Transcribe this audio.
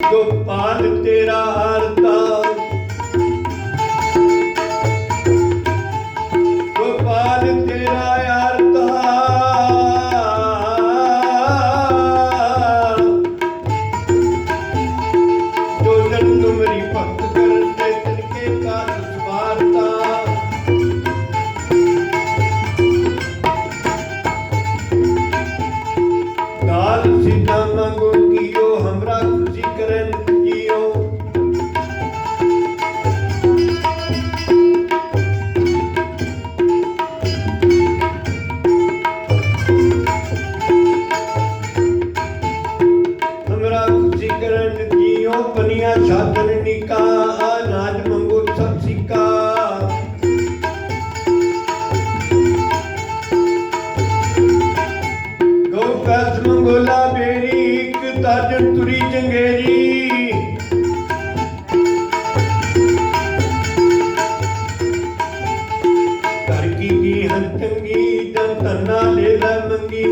ਗੋਪਾਲ ਤੇਰਾ ਹਰਤਾ ਗੋਪਾਲ ਤੇਰਾ ਹਰਤਾ ਜੋ ਜਨ ਤੁਮਰੀ ਭਗਤ ਕਰਨ ਤੇ ਤਿਨਕੇ ਕਾਜ ਸਵਾਰਤਾ ਕਾਲ ਸਿੱਧਾ ਮੰਗੋ ਕਰਨ ਕੀਓ ਨਿਕਾ, ਅਨਾਜ ਮੰਗੋ ਸਭ ਸਿਕਾ ਗੋ ਪੈਸ ਮੰਗੋਲਾ ਬੇਰੀ ਇੱਕ ਤਾਜਨ ਤੁਰੀ ਜੰਗੇਰੀ ਕਰ ਕੀ ਕੀ ਹਰ ਤੰਗੀ ਤਨ ਤਨਾ ਲੈ ਲੈ ਮੰਗੀ